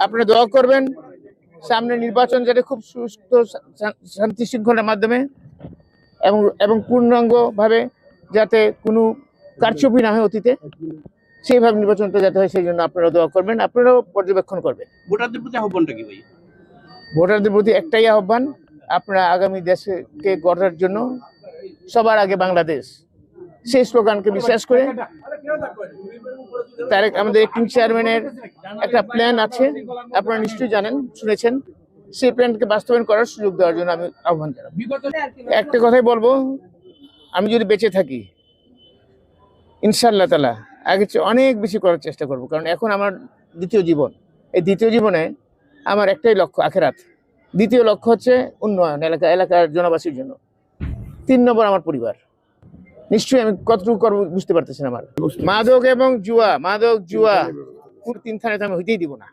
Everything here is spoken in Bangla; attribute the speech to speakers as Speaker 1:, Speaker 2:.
Speaker 1: আপনারা দোয়া করবেন। সামনে নির্বাচন যাতে খুব সুস্থ শান্তি শৃঙ্খলার মাধ্যমে এবং এবং পূর্ণাঙ্গভাবে যাতে কোনো কারচুপি না হয় অতীতে সেইভাবে নির্বাচনটা যাতে হয় সেই জন্য আপনারা দোয়া করবেন। আপনারাও পর্যবেক্ষণ করবেন।
Speaker 2: ভোটারদের প্রতি আহ্বানটা কি ভাই?
Speaker 1: ভোটারদের প্রতি একটাই আহ্বান আপনারা আগামী দেশকে গড়ার জন্য সবার আগে বাংলাদেশ। সেই স্লোগানকে বিশ্বাস করে তারেক আমাদের একটিং চেয়ারম্যানের একটা প্ল্যান আছে। আপনারা নিশ্চয়ই জানেন, শুনেছেন। সেই প্ল্যানকে বাস্তবায়ন করার সুযোগ দেওয়ার জন্য আমি আহ্বান জানাব। একটা কথাই বলব, আমি যদি বেঁচে থাকি ইনশাল্লাহ তালা আগে চেয়ে অনেক বেশি করার চেষ্টা করব। কারণ এখন আমার দ্বিতীয় জীবন। এই দ্বিতীয় জীবনে আমার একটাই লক্ষ্য, আখেরাত। দ্বিতীয় লক্ষ্য হচ্ছে উন্নয়ন এলাকা এলাকার জনবাসীর জন্য। তিন নম্বর আমার পরিবার। নিশ্চয়ই আমি কতটুকু করব বুঝতে পারতেছি না আমার। মাদক এবং জুয়া, মাদক, জুয়া। তিন থানায় তো আমি হইতেই দিব না।